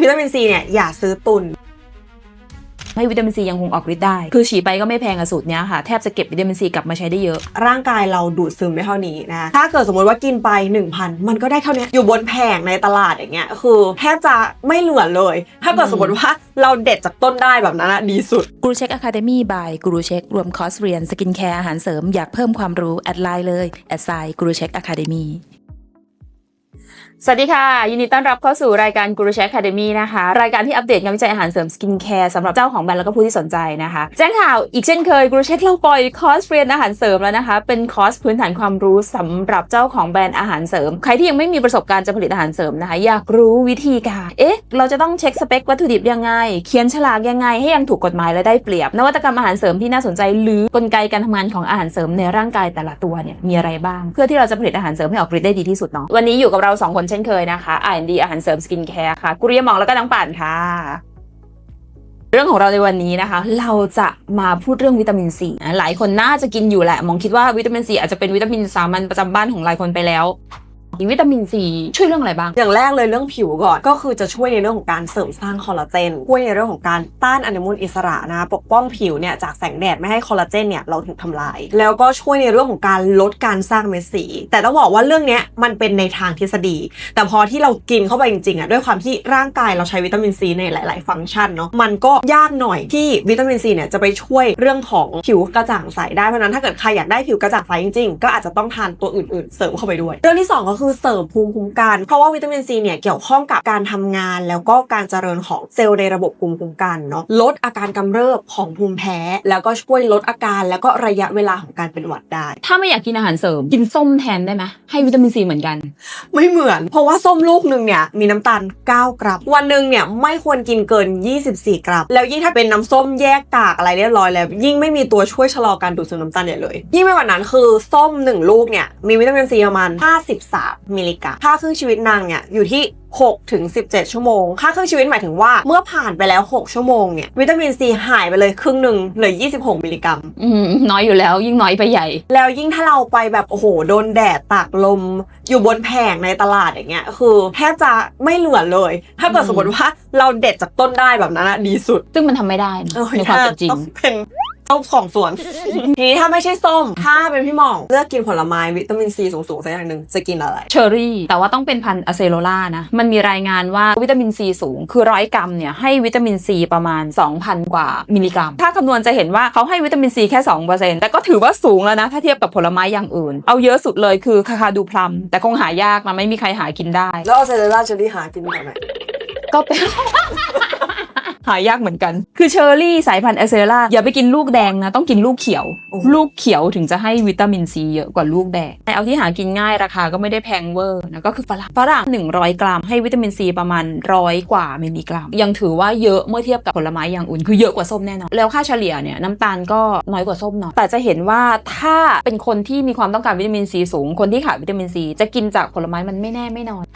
วิตามินซีเนี่ยอย่าซื้อตุนให้วิตามินซียังคงออกฤทธิ์ได้ คือฉีดไปก็ไม่แพงอะสูตรเนี้ยค่ะ แทบจะเก็บวิตามินซีกลับมาใช้ได้เยอะ ร่างกายเราดูดซึมได้เท่านี้นะ ถ้าเกิดสมมติว่ากินไป 1,000 มันก็ได้เท่านี้ อยู่บนแผงในตลาดอย่างเงี้ย คือแทบจะไม่เหลือเลย ถ้าเกิดสมมติว่าเราเด็ดจากต้นได้แบบนั้นอะดีสุดกรูเช็คอะคาเดมี่บายกรูเช็ครวมคอร์สเรียน สกินแคร์อาหารเสริมอยากเพิ่มความรู้แอดไลน์เลยแอดไซน์กรูเช็คอะคาเดมี่ สวัสดีค่ะ ยินดีต้อนรับเข้าสู่รายการ Guru Check Academy นะคะ รายการที่อัปเดตงานวิจัยอาหารเสริมสกินแคร์สำหรับเจ้าของแบรนด์แล้วก็ผู้ที่สนใจนะคะ แจ้งข่าวอีกเช่นเคย Guru Check เราปล่อยคอร์สเรียนอาหารเสริมแล้วนะคะ เป็นคอร์สพื้นฐานความรู้สำหรับเจ้าของแบรนด์อาหารเสริม ใครที่ยังไม่มีประสบการณ์จะผลิตอาหารเสริมนะคะ อยากรู้วิธีการเอ๊ะเราจะต้องเช็คสเปควัตถุดิบยังไง เขียนฉลากยังไงให้ยังถูกกฎหมายและได้เปรียบ นวัตกรรมอาหารเสริมที่น่าสนใจ หรือกลไกการทำงานของอาหารเสริมในร่างกายแต่ละตัวเนี่ยมีอะไรบ้าง เพื่อที่เราจะผลิตอาหารเสริมให้ออกฤทธิ์ได้ดีที่สุดเนาะวันนี้อยู่กับเราสองคนเช่นเคยนะคะ R&D อาหารเสริมสกินแคร์ค่ะ กุริยมองแล้วก็น้องป่านค่ะ เรื่องของเราในวันนี้นะคะ เราจะมาพูดเรื่องวิตามินซีนะหลายคนน่าจะกินอยู่แหละ มองคิดว่าวิตามินซีอาจจะเป็นวิตามินสามัญประจำบ้านของหลายคนไปแล้ว วิตามินซีช่วยเรื่องอะไรบ้าง อย่างแรกเลยเรื่องผิวก่อน ก็คือจะช่วยในเรื่องของการเสริมสร้างคอลลาเจน ช่วยในเรื่องของการต้านอนุมูลอิสระนะ ปกป้องผิวเนี่ยจากแสงแดดไม่ให้คอลลาเจนเนี่ยเราถูกทำลาย แล้วก็ช่วยในเรื่องของการลดการสร้างเม็ดสี แต่ต้องบอกว่าเรื่องเนี้ยมันเป็นในทางทฤษฎี แต่พอที่เรากินเข้าไปจริงๆอะด้วยความที่ร่างกายเราใช้วิตามินซีในหลาย ๆ ฟังก์ชันเนาะ มันก็ยากหน่อยที่วิตามินซีเนี่ยจะไปช่วยเรื่องของผิวกระจ่างใสได้ เพราะนั้นถ้าเกิดใครอยากได้ผิวกระจ่างใสจริงๆ ก็อาจจะต้องทานตัวอื่น ๆ เสริมเข้าไปด้วย เรื่องที่สองก็คือเสริมภูมิคุ้มกัน เพราะว่าวิตามินซีเนี่ยเกี่ยวข้องกับการทำงาน แล้วก็การเจริญของเซลล์ในระบบภูมิคุ้มกันเนาะลดอาการกำเริบของภูมิแพ้ แล้วก็ช่วยลดอาการแล้วก็ระยะเวลาของการเป็นหวัดได้ ถ้าไม่อยากกินอาหารเสริมกินส้มแทนได้ไหมให้วิตามินซีเหมือนกัน ไม่เหมือน เพราะว่าส้มลูกหนึ่งเนี่ยมีน้ำตาล 9 กรัม วันหนึ่งเนี่ยไม่ควรกินเกิน 24 กรัม แล้วยิ่งถ้าเป็นน้ำส้มแยกกากอะไรเรียบร้อยแล้ว ยิ่งไม่มีตัวช่วยชะลอการดูดซึมน้ำตาลใหญ่เลย ยิ่งไม่กว่านั้นคือส้ม 1 ลูกเนี่ยมีวิตามินซีประมาณ 53มิลลิกรัม ค่าครึ่งชีวิตนางเนี่ยอยู่ที่ 6 ถึง 17 ชั่วโมง ค่าครึ่งชีวิตหมายถึงว่าเมื่อผ่านไปแล้ว 6 ชั่วโมงเนี่ยวิตามินซีหายไปเลยครึ่งหนึ่งเหลือ 26 มิลลิกรัมอืมน้อยอยู่แล้วยิ่งน้อยไปใหญ่ แล้วยิ่งถ้าเราไปแบบโอ้โหโดนแดดตากลม อยู่บนแผงในตลาดอย่างเงี้ยคือแทบจะไม่เหลือเลย ถ้าเกิดอืมสมมติว่าเราเด็ดจากต้นได้แบบนั้นอะดีสุด ซึ่งมันทำไม่ได้นะเออในความเป็นจริงต้องเป็น ต้มของสวน ทีนี้ถ้าไม่ใช่ส้ม ถ้าเป็นพี่หม่องเลือกกินผลไม้วิตามินซีสูงๆสักอย่างหนึ่งจะกินอะไร เชอร์รี่ แต่ว่าต้องเป็นพันธุ์อะเซโลล่านะ มันมีรายงานว่าวิตามินซีสูง คือร้อยกรัมเนี่ยให้วิตามินซีประมาณ 2,000 กว่ามิลลิกรัม ถ้าคำนวณจะเห็นว่าเขาให้วิตามินซีแค่ 2%แต่ก็ถือว่าสูงแล้วนะ ถ้าเทียบกับผลไม้อย่างอื่น เอาเยอะสุดเลยคือคาคาดูพลัม แต่คงหายากนะไม่มีใครหากินได้ แล้วเอาเซเลล่าเชอรี่หากินแบบไหนก็เป็น หายากเหมือนกัน คือเชอร์รี่สายพันธุ์เอเซล่าอย่าไปกินลูกแดงนะ ต้องกินลูกเขียวโอ้ลูกเขียวถึงจะให้วิตามินซีเยอะกว่าลูกแดงแต่เอาที่หากินง่ายราคาก็ไม่ได้แพงเวอร์นะก็คือฝรั่งฝรั่ง100 กรัมให้วิตามินซีประมาณร้อยกว่ามิลลิกรัม ยังถือว่าเยอะเมื่อเทียบกับผลไม้อย่างอื่นคือเยอะกว่าส้มแน่นอนแล้วค่าเฉลี่ยเนี่ยน้ำตาลก็น้อยกว่าส้มเนาะแต่จะเห็นว่าถ้าเป็นคนที่มีความต้องการวิตามินซีสูง คนที่ขาดวิตามินซีจะกินจากผลไม้มันไม่แน่ไม่นอน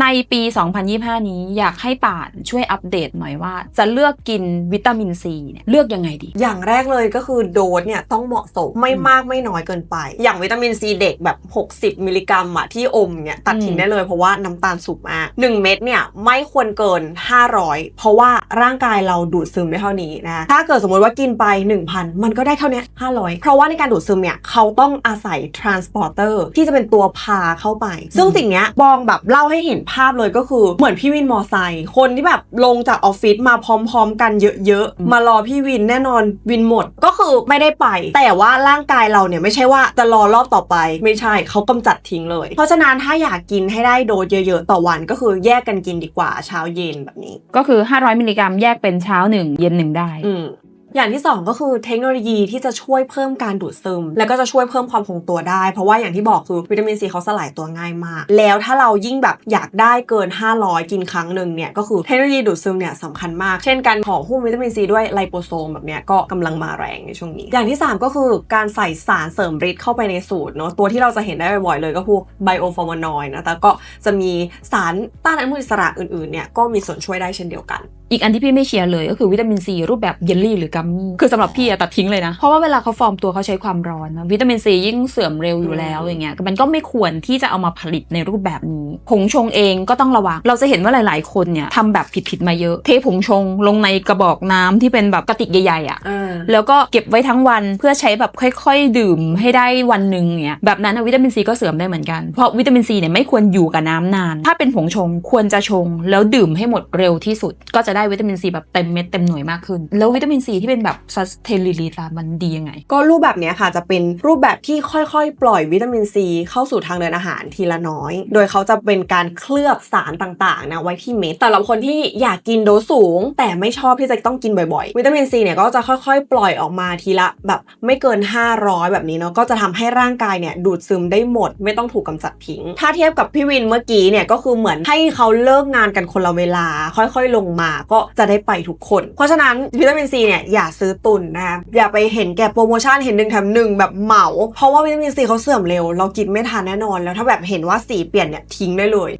ในปี 2025 นี้อยากให้ป่านช่วยอัปเดตหน่อยว่า จะเลือกกินวิตามินซีเนี่ยเลือกยังไงดี อย่างแรกเลยก็คือโดสเนี่ยต้องเหมาะสมไม่มากไม่น้อยเกินไป อย่างวิตามินซีเด็กแบบ 60 มิลลิกรัมอะที่อมเนี่ยตัดทิ้งอืมได้เลยเพราะว่าน้ำตาลสูงมาก1เม็ดเนี่ยไม่ควรเกิน 500 เพราะว่าร่างกายเราดูดซึมได้เท่านี้นะถ้าเกิดสมมติว่ากินไป 1,000 มันก็ได้เท่าเนี้ย500 เพราะว่าในการดูดซึมเนี่ยเขาต้องอาศัย transporter ที่จะเป็นตัวพาเข้าไป ซึ่งสิ่งเนี้ยบองแบบเล่าให้เห็นภาพเลยก็คือเหมือนพี่วินมอไซค์คนที่แบบลงจากออฟฟิศมาพร้อม ๆ กันเยอะอืมๆมารอพี่วินแน่นอนวินหมดก็คือไม่ได้ไป แต่ว่าร่างกายเราเนี่ยไม่ใช่ว่าจะรอรอบต่อไป ไม่ใช่เขากำจัดทิ้งเลย เพราะฉะนั้นถ้าอยากกินให้ได้โดสเยอะๆ ต่อวันก็คือแยกกันกินดีกว่าเช้าเย็นแบบนี้ ก็คือ 500 มิลลิกรัมแยกเป็นเช้าหนึ่งเย็นหนึ่งได้ อย่างที่สองก็คือเทคโนโลยีที่จะช่วยเพิ่มการดูดซึม แล้วก็จะช่วยเพิ่มความคงตัวได้ เพราะว่าอย่างที่บอกคือวิตามินซีเขาสลายตัวง่ายมาก แล้วถ้าเรายิ่งแบบอยากได้เกิน 500 กินครั้งหนึ่งเนี่ยก็คือเทคโนโลยีดูดซึมเนี่ยสำคัญมาก เช่นการห่อหุ้มวิตามินซีด้วยไลโปโซมแบบเนี้ยก็กำลังมาแรงในช่วงนี้ อย่างที่ 3 ก็คือการใส่สารเสริมฤทธิ์เข้าไปในสูตรเนาะตัวที่เราจะเห็นได้บ่อยๆเลยก็พวกไบโอฟอร์มานอยด์นะแต่ก็จะมีสารต้านอนุมูลอิสระอื่นๆเนี่ยก็มีส่วนช่วยได้เช่นเดียวกันอีกอันที่พี่ไม่เชียร์เลยก็คือวิตามินซีรูปแบบเยลลี่หรือกัมมมี่คือสำหรับพี่อะตัดทิ้งเลยนะ เพราะว่าเวลาเขาฟอร์มตัวเขาใช้ความร้อนนะวิตามินซียิ่งเสื่อมเร็วอยู่แล้วอย่างเงี้ยมันก็ไม่ควรที่จะเอามาผลิตในรูปแบบนี้ผงชงเองก็ต้องระวัง เราจะเห็นว่าหลาย ๆ คนเนี่ยทำแบบผิดๆมาเยอะ เทผงชงลงในกระบอกน้ำที่เป็นแบบกระติกใหญ่ๆอะอ่าแล้วก็เก็บไว้ทั้งวันเพื่อใช้แบบค่อย ๆ ดื่มให้ได้วันหนึ่งเนี่ยแบบนั้นนะวิตามินซีก็เสื่อมได้เหมือนกันเพราะวิตามินซีเนี่ยไม่ควรอยู่กับน้ำนาน ถ้าเป็นผงชงควรจะชง แล้วดื่มให้หมดเร็วที่สุดก็จะได้วิตามินซีแบบเต็มเม็ดเต็มหน่วยมากขึ้น แล้ววิตามินซีที่เป็นแบบ sustainability มันดียังไง ก็รูปแบบเนี้ยค่ะจะเป็นรูปแบบที่ค่อยๆ ปล่อยวิตามินซีเข้าสู่ทางเดินอาหารทีละน้อย โดยเขาจะเป็นการเคลือบสารต่างๆนะไว้ที่เม็ดแต่สำหรับคนที่อยากกินโดสสูง แต่ไม่ชอบที่จะต้องกินบ่อยๆ วิตามินซีเนี่ยก็จะค่อยๆ ปล่อยออกมาทีละแบบไม่เกิน 500 แบบนี้เนาะก็จะทำให้ร่างกายเนี่ยดูดซึมได้หมด ไม่ต้องถูกกำจัดทิ้ง ถ้าเทียบกับพี่วินเมื่อกี้เนี่ยก็คือเหมือนให้เขาเลิกงานกันคนละเวลา ค่อยๆ ลงมาก็จะได้ไปทุกคน เพราะฉะนั้นวิตามินซีเนี่ยอย่าซื้อตุนนะคะอย่าไปเห็นแก่โปรโมชั่นเห็นหนึ่งแถมหนึ่งแบบเหมา เพราะว่าวิตามินซีเขาเสื่อมเร็ว เรากินไม่ทันแน่นอน แล้วถ้าแบบเห็นว่าสีเปลี่ยนเนี่ยทิ้งได้เลย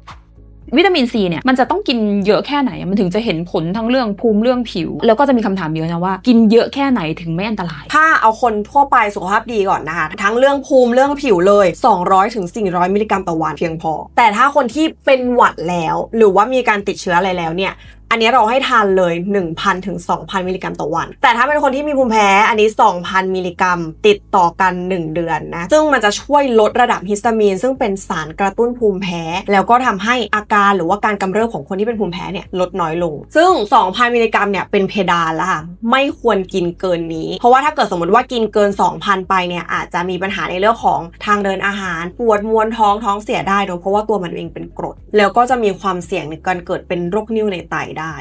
วิตามินซีเนี่ยมันจะต้องกินเยอะแค่ไหนอะมันถึงจะเห็นผลทั้งเรื่องภูมิเรื่องผิว แล้วก็จะมีคำถามเยอะนะว่า กินเยอะแค่ไหนถึงไม่อันตราย ถ้าเอาคนทั่วไปสุขภาพดีก่อนนะคะทั้งเรื่องภูมิเรื่องผิวเลย 200ถึง400 มิลลิกรัมต่อวันเพียงพอ แต่ถ้าคนที่เป็นหวัดแล้ว หรือว่ามีการติดเชื้ออะไรแล้วเนี่ย อันนี้เราให้ทานเลย 1,000ถึง2,000 มิลลิกรัมต่อวัน แต่ถ้าเป็นคนที่มีภูมิแพ้อันนี้ 2,000 มิลลิกรัม ติดต่อกัน 1 เดือนนะ ซึ่งมันจะช่วยลดระดับฮิสตามีน ซึ่งเป็นสารกระตุ้นภูมิแพ้ แล้วก็ทำให้อาการหรือว่าการกำเริบของคนที่เป็นภูมิแพ้เนี่ยลดน้อยลง ซึ่ง 2,000 มิลลิกรัมเนี่ยเป็นเพดานแล้วค่ะไม่ควรกินเกินนี้ เพราะว่าถ้าเกิดสมมติว่ากินเกิน 2,000 ไปเนี่ยอาจจะมีปัญหาในเรื่องของทางเดินอาหาร ปวดมวนท้องท้องเสียได้เนอะเพราะว่าตัวมันเองเป็น แล้วก็จะมีความเสี่ยงในการเกิดเป็นโรคนิ่วในไตได้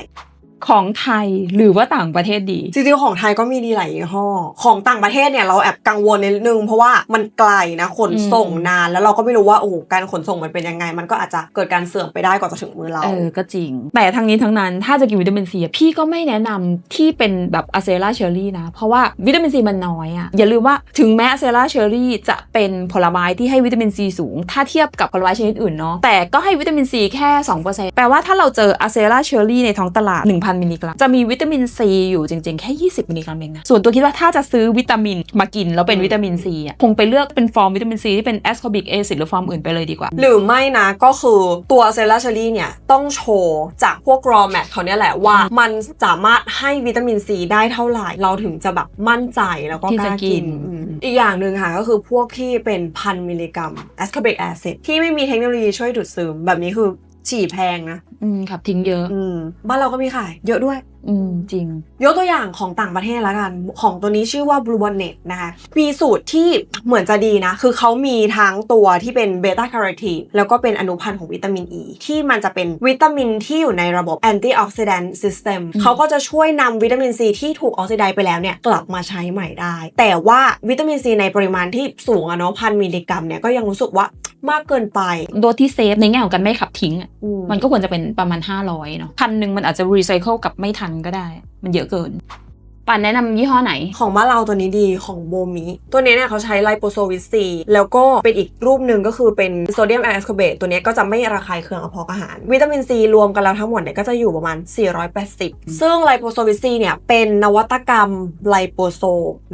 ของไทยหรือว่าต่างประเทศดี จริงๆ ของไทยก็มีดีหลายยี่ห้อ ของต่างประเทศเนี่ยเราแอบกังวลนิดนึง เพราะว่ามันไกลนะขนส่งอืมนาน แล้วเราก็ไม่รู้ว่าโอ้โหการขนส่งมันเป็นยังไง มันก็อาจจะเกิดการเสื่อมไปได้ก่อนจะถึงมือเราเออก็จริง แต่ทั้งนี้ทั้งนั้นถ้าจะกินวิตามินซีอะพี่ก็ไม่แนะนำที่เป็นแบบอะเซราเชอรี่นะ เพราะว่าวิตามินซีมันน้อยอะอย่าลืมว่าถึงแม้อะเซราเชอรี่จะเป็นผลไม้ที่ให้วิตามินซีสูง ถ้าเทียบกับผลไม้ชนิดอื่นเนาะแต่ก็ให้วิตามินซีแค่2%แปลว่าถ้าเราเจออะเซราเชอรี่ในท้องตลาด1,000มิลลิกรัม จะมีวิตามินซีอยู่จริงๆ แค่ 20 มิลลิกรัมเองนะ ส่วนตัวคิดว่าถ้าจะซื้อวิตามินมากินแล้วเป็นวิตามินซีอะคงไปเลือกเป็นฟอร์มวิตามินซีที่เป็นแอสคอบิกแอซิดหรือฟอร์มอื่นไปเลยดีกว่า หรือไม่นะก็คือตัวเซลลาเชอรี่เนี่ยต้องโชว์จากพวกรอแมทเขาเนี่ยแหละว่ามันสามารถให้วิตามินซีได้เท่าไหร่เราถึงจะแบบมั่นใจแล้วก็ที่กจะล้ากิกินนอืมอีกอย่างหนึ่งค่ะก็คือพวกที่เป็นพันมิลลิกรัมแอสคอบิกแอซิดที่ไม่มีเทคโนโลยีช่วยดูดซึมแบบนี้คือ ฉี่แพงนะอืมครับทิ้งเยอะ อืมบ้านเราก็มีขาย เยอะด้วย อืมจริง ยกตัวอย่างของต่างประเทศแล้วกัน ของตัวนี้ชื่อว่า Blue Bonnet นะคะมีสูตรที่เหมือนจะดีนะ คือเขามีทั้งตัวที่เป็นเบต้าแคโรทีนแล้วก็เป็นอนุพันธ์ของวิตามินอ e, ีที่มันจะเป็นวิตามินที่อยู่ในระบบ antioxidant system อืมเขาก็จะช่วยนำวิตามินซีที่ถูกออกซิไดซ์ไปแล้วเนี่ยกลับมาใช้ใหม่ได้ แต่ว่าวิตามินซีในปริมาณที่สูงอะเนาะพันมิลลิกรัมเนี่ยก็ยังรู้สึกว่ามากเกินไป โดสที่เซฟในแง่ของการไม่ขับทิ้งอะอืมมันก็ควรจะเป็นประมาณ 500เนาะพันหนึ่งมันอาจจะรีไซเคิลกลับไม่ทันก็ได้ มันเยอะเกิน ป่นแนะนำยี่ห้อไหน ของบ้านเราตัวนี้ดีของโบมิตัวนี้เนี่ยเขาใช้ไลโปโซวิตซีแล้วก็เป็นอีกรูปหนึ่งก็คือเป็นโซเดียมแอสคอเบตตัวนี้ก็จะไม่ระคายเคืองกระเพาะอาหาร วิตามินซีรวมกันแล้วทั้งหมดเนี่ยก็จะอยู่ประมาณ 480 ซึ่งไลโปโซวิตซีเนี่ยเป็นนวัตกรรมไลโปโซ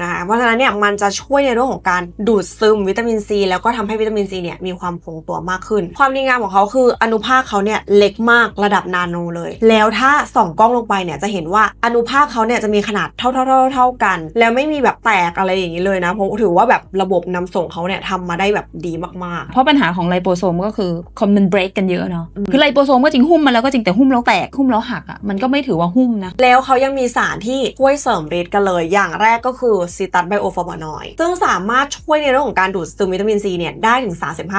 นะคะเพราะฉะนั้นเนี่ยมันจะช่วยในเรื่องของการดูดซึมวิตามินซีแล้วก็ทำให้วิตามินซีเนี่ยมีความคงตัวมากขึ้น ความดีงามของเขาคืออนุภาคเขาเนี่ยเล็กมากระดับนาโนเลย แล้วถ้าส่องกล้องลงไปเนี่ยจะเห็นว่าอนุภาคเขาเนี่ยจะมีขนาดเท่าๆๆเท่ากัน แล้วไม่มีแบบแตกอะไรอย่างนี้เลยนะเพราะถือว่าแบบระบบนำส่งเขาเนี่ยทำมาได้แบบดีมากๆ เพราะปัญหาของไลโปโซมก็คือคอมมันเบรกกันเยอะเนาะคือไลโปโซมก็จริงหุ้มมาแล้วก็จริงแต่หุ้มแล้วแตกหุ้มแล้วหักอะมันก็ไม่ถือว่าหุ้มนะแล้วเขายังมีสารที่ช่วยเสริมฤทธิ์กันเลย อย่างแรกก็คือซิตัสไบโอฟลาโวนอยด์ซึ่งสามารถช่วยในเรื่องของการดูดซึมวิตามินซีเนี่ยได้ถึง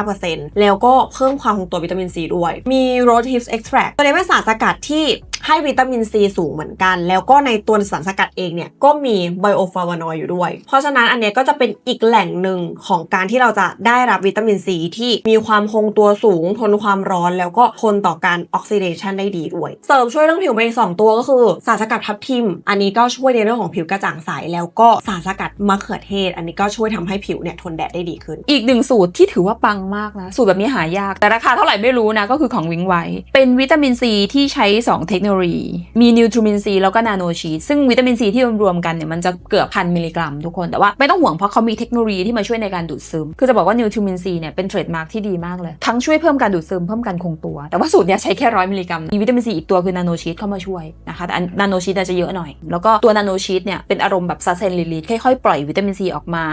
35%แล้วก็เพิ่มความคงตัววิตามินซีด้วย มีโรทิฟเอ็กซ์แทรตัวนี้เป็นสารสกัดที่ให้วิตามินซีสูงเหมือนกัน แล้วก็ในตัวสารสกัดเองเนี่ยก็มีไบโอฟลาโวนอยด์อยู่ด้วย เพราะฉะนั้นอันเนี้ยก็จะเป็นอีกแหล่งหนึ่งของการที่เราจะได้รับวิตามินซีที่มีความคงตัวสูง ทนความร้อนแล้วก็ทนต่อการออกซิเดชันได้ดีด้วย เสริมช่วยเรื่องผิวไปอีกสองตัวก็คือ สารสกัดทับทิม อันนี้ก็ช่วยในเรื่องของผิวกระจ่างใสแล้วก็สารสกัดมะเขือเทศ อันนี้ก็ช่วยทำให้ผิวเนี่ยทนแดดได้ดีขึ้น อีกหนึ่งสูตรที่ถือว่าปังมากนะ สูตรแบบนี้หายาก แต่ราคาเท่าไหร่ไม่รู้นะ ก็คือของวิงไว้เป็นวิตามินซีที่ใช้ 2 เทคโนโลยี มีนิวทริมินซีแล้วก็นาโนชีซึ่งวิตามินซีที่รวมๆกันเนี่ยมันจะเกือบพันมิลลิกรัมทุกคน แต่ว่าไม่ต้องห่วงเพราะเขามีเทคโนโลยีที่มาช่วยในการดูดซึม คือจะบอกว่านิวทริมินซีเนี่ยเป็นเทรดมาร์กที่ดีมากเลย ทั้งช่วยเพิ่มการดูดซึมเพิ่มการคงตัว แต่ว่าสูตรเนี้ยใช้แค่ร้อยมิลลิกรัมมีวิตามินซีอีกตัวคือนาโนชีตเข้ามาช่วยนะคะแต่นาโนชีตจะเยอะหน่อย แล้วก็ตัวนาโนชีตเนี่ยเป็นอารมณ์แบบซาเซนลิลีค่อยๆปล่อยวิตามินซีออกมา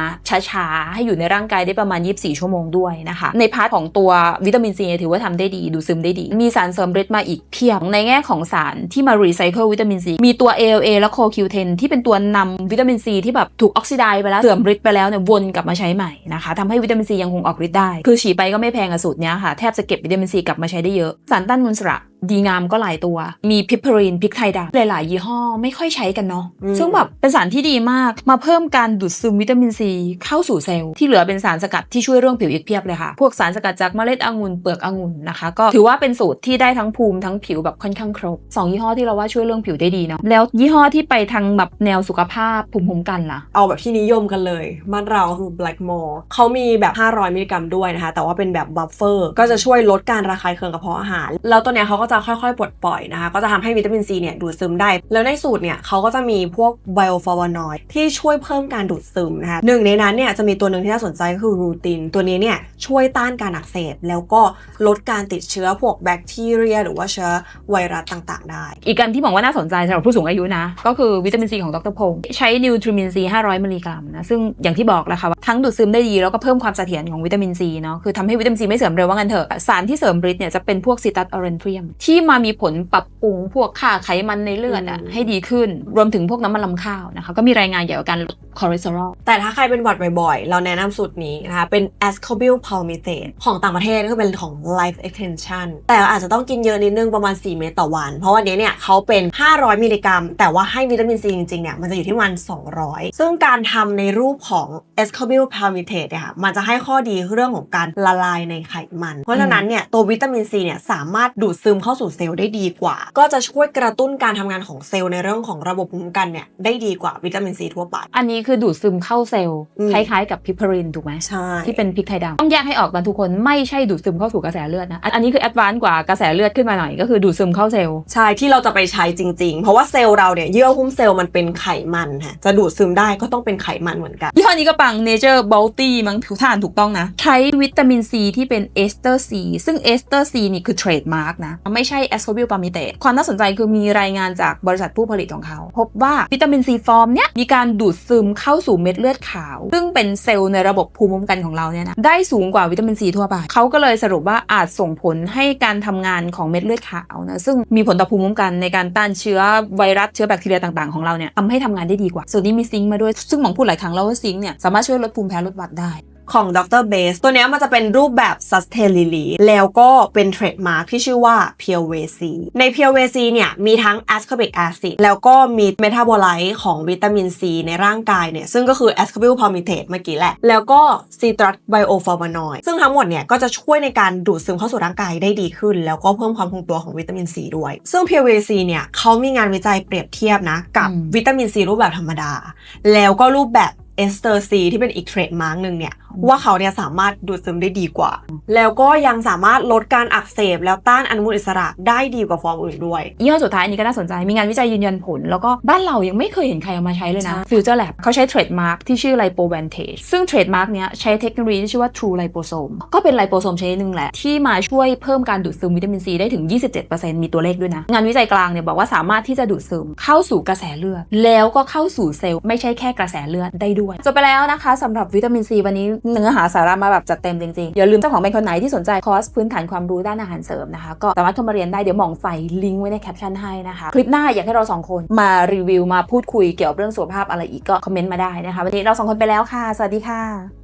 ช้าๆให้อยู่ในร่างกายได้ประมาณ 24 ชั่วโมงด้วยนะคะในพาร์ทของตัววิตามินซีถือว่าทำได้ดีดูซึมได้ดี มีสารเสริมฤทธิ์มาอีกเพียบในแง่ของสารที่มารีไซเคิลวิตามินซีมีตัว ALA และ CoQ10 ที่ที่เป็นตัวนำวิตามินซีที่แบบถูกออกซิไดซ์ไปแล้วเสื่อมฤทธิ์ไปแล้วเนี่ยวนกลับมาใช้ใหม่นะคะทำให้วิตามินซียังคงออกฤทธิ์ได้ คือฉีดไปก็ไม่แพงอะสูตรเนี้ยค่ะแทบจะเก็บวิตามินซีกลับมาใช้ได้เยอะสารต้านอนุมูลอิสระ ดีงามก็หลายตัว มีพิพารีนพริกไทยดำหลาย ๆ ยี่ห้อไม่ค่อยใช้กันเนาะอืมซึ่งแบบเป็นสารที่ดีมาก มาเพิ่มการดูดซึมวิตามินซีเข้าสู่เซลล์ ที่เหลือเป็นสารสกัดที่ช่วยเรื่องผิวอีกเพียบเลยค่ะ พวกสารสกัดจากเมล็ดองุ่นเปลือกองุ่นนะคะ ก็ถือว่าเป็นสูตรที่ได้ทั้งภูมิทั้งผิวแบบค่อนข้างครบสองยี่ห้อที่เราว่าช่วยเรื่องผิวได้ดีเนาะ แล้วยี่ห้อที่ไปทางแบบแนวสุขภาพภูมิคุ้มกันล่ะ เอาแบบที่นิยมกันเลยบ้านเราคือ Blackmore เขามีแบบ 500 มิลลิกรัมด้วยนะคะ แต่ว่าเป็นแบบบัฟเฟอร์ ก็จะช่วยลดการระคายเคืองกระเพาะอาหาร แล้วตัวเนี้ยเขาก็จะค่อยๆ ปลดปล่อยนะคะ ก็จะทำให้วิตามินซีเนี่ยดูดซึมได้ แล้วในสูตรเนี่ยเขาก็จะมีพวกไบโอฟลาวานอยด์ที่ช่วยเพิ่มการดูดซึมนะคะหนึ่งในนั้นเนี่ยจะมีตัวหนึ่งที่น่าสนใจก็คือรูติน ตัวนี้เนี่ยช่วยต้านการอักเสบ แล้วก็ลดการติดเชื้อพวกแบคทีเรีย หรือว่าเชื้อไวรัสต่างๆ ได้ อีกอันที่บอกว่าน่าสนใจสำหรับผู้สูงอายุนะ ก็คือวิตามินซีของดรพงศ์ใช้นิวทริมินซี500มิลลิกรัมนะซึ่งอย่างที่บอกแหละค่ะว่าทั้งดูดซึมได้ดีแล้วก็เพิ่มความเสถียรของวิตามินซีเนาะคือทำให้วิตามินซีไม่เสื่อมเร็วว่างั้นเถอะสารที่เสริมฤทธิ์เนี่ยจะเป็นพวกซิตัสออเรนเทียมที่มามีผลปรับปรุงพวกค่าไขมันในเลือดอะอืมให้ดีขึ้น รวมถึงพวกน้ำมันลำข้าวนะคะก็มีรายงานเกี่ยวกับการลดคอเลสเตอรอลแต่ถ้าใครเป็นหวัดบ่อยๆ เราแนะนำสูตรนี้นะคะ เป็น ascorbyl palmitate ของต่างประเทศก็เป็นของ life extension แต่อาจจะต้องกินเยอะนิดนึงประมาณ 4 เม็ดต่อวัน เพราะวันนี้เนี่ยเขาเป็น 500 มิลลิกรัม แต่ว่าให้วิตามินซีจริงๆเนี่ยมันจะอยู่ที่วัน 200 ซึ่งการทำในรูปของ ascorbyl palmitate เนี่ยค่ะมันจะให้ข้อดีเรื่องของการละลายในไขมัน เพราะฉะนั้นเนี่ยตัววิตามินซีเนี่ยสามารถดูดซึมเข้าสู่เซลล์ได้ดีกว่า ก็จะช่วยกระตุ้นการทำงานของเซลล์ในเรื่องของระบบภูมิคุ้มกันเนี่ยได้ดีกว่าวิตามินซีทั่วไป อันนี้คือดูดซึมเข้าเซลล์อืมคล้ายๆ กับพิพารินถูกไหมใช่ที่เป็นพริกไทยดำต้องแยกให้ออกกันทุกคนไม่ใช่ดูดซึมเข้าสู่กระแสเลือดนะอันอันนี้คือแอดวานซ์กว่ากระแสเลือดขึ้นมาหน่อยก็คือดูดซึมเข้าเซลล์ใช่ที่เราจะไปใช้จริง ๆ เพราะว่าเซลล์เราเนี่ยเยื่อหุ้มเซลล์มันเป็นไขมันฮะจะดูดซึมได้ก็ต้องเป็นไขมันเหมือนกันยี่ห้อนี้ก็ปัง Nature Bounty มั้งถูกทานถูกต้องนะ ใช้วิตามินซีที่เป็นเอสเตอร์ซีซึ่งเอสเตอร์ซีนี่คือเทรดมาร์กนะไม่ใช่แอสโคบิลปามิเตตความน่าสนใจคือมีรายงานจากบริษัทผู้ผลิตของเขา พบว่าวิตามินซีฟอร์มเนี้ยมีการดูดซึมเข้าสู่เม็ดเลือดขาว ซึ่งเป็นเซลล์ในระบบภูมิคุ้มกันของเราเนี่ยนะได้สูงกว่าวิตามินซีทั่วไปเขาก็เลยสรุปว่าอาจส่งผลให้การทำงานของเม็ดเลือดขาวนะซึ่งมีผลต่อภูมิคุ้มกันในการต้านเชื้อไวรัสเชื้อแบคทีเรียต่างๆของเราเนี่ยทำให้ทำงานได้ดีกว่าส่วนนี้มีซิงค์มาด้วยซึ่งหมองพูดหลายครั้งแล้วว่าซิงค์เนี่ยสามารถช่วยลดภูมิแพ้ลดหวัดได้ ของดรเบสตัวเนี้ยมันจะเป็นรูปแบบ sustainability แล้วก็เป็นเทรดมาร์คที่ชื่อว่า Pure VC ใน Pure VC เนี่ยมีทั้ง ascorbic acid แล้วก็มี metabolite ของวิตามินซีในร่างกายเนี่ย ซึ่งก็คือ ascorbyl palmitate เมื่อกี้แหละ แล้วก็ citrus bioflavonoid ซึ่งทั้งหมดเนี่ยก็จะช่วยในการดูดซึมเข้าสู่ร่างกายได้ดีขึ้น แล้วก็เพิ่มความคงตัวของวิตามินซีด้วย ซึ่ง Pure VC เนี่ยเขามีงานวิจัยเปรียบเทียบนะกับอืมวิตามินซีรูปแบบธรรมดา แล้วก็รูปแบบเอสเตอร์ซีที่เป็นอีกเทรดมาร์กหนึ่งเนี่ย ว่าเขาเนี่ยสามารถดูดซึมได้ดีกว่า แล้วก็ยังสามารถลดการอักเสบ แล้วต้านอนุมูลอิสระได้ดีกว่าฟอร์มอื่นด้วยยี่ห้อสุดท้ายอันนี้ก็น่าสนใจมีงานวิจัยยืนยันผล แล้วก็บ้านเรายังไม่เคยเห็นใครเอามาใช้เลยนะใช่ Future Lab เขาใช้เทรดมาร์กที่ชื่อ Lipovantage ซึ่งเทรดมาร์กเนี้ยใช้เทคโนโลยีที่ชื่อว่า True Liposome ก็เป็นไลโปโซมชนิดหนึ่งแหละที่มาช่วยเพิ่มการดูดซึมวิตามินซีได้ถึง 27%มีตัวเลขด้วยนะงานวิจัยกลางเนี่ยบอกว่าสามารถที่จะดูดซึมเข้าสู่กระแสเลือดแล้วก็เข้าสู่เซลล์ไม่ใช่แค่กระแสเลือดได้ด้วยจบไปแล้วนะคะสำหรับวิตามินซีวันนี้เนื้อหาสาระมาแบบจัดเต็มจริงๆ อย่าลืมเจ้าของเป็นคนไหนที่สนใจคอร์สพื้นฐานความรู้ด้านอาหารเสริมนะคะ ก็สามารถเข้ามาเรียนได้เดี๋ยวมองใส่ลิงก์ไว้ในแคปชั่นให้นะคะ คลิปหน้าอยากให้เราสองคนมารีวิวมาพูดคุยเกี่ยวกับเรื่องสุขภาพอะไรอีกก็คอมเมนต์มาได้นะคะวันนี้เราสองคนไปแล้วค่ะ สวัสดีค่ะ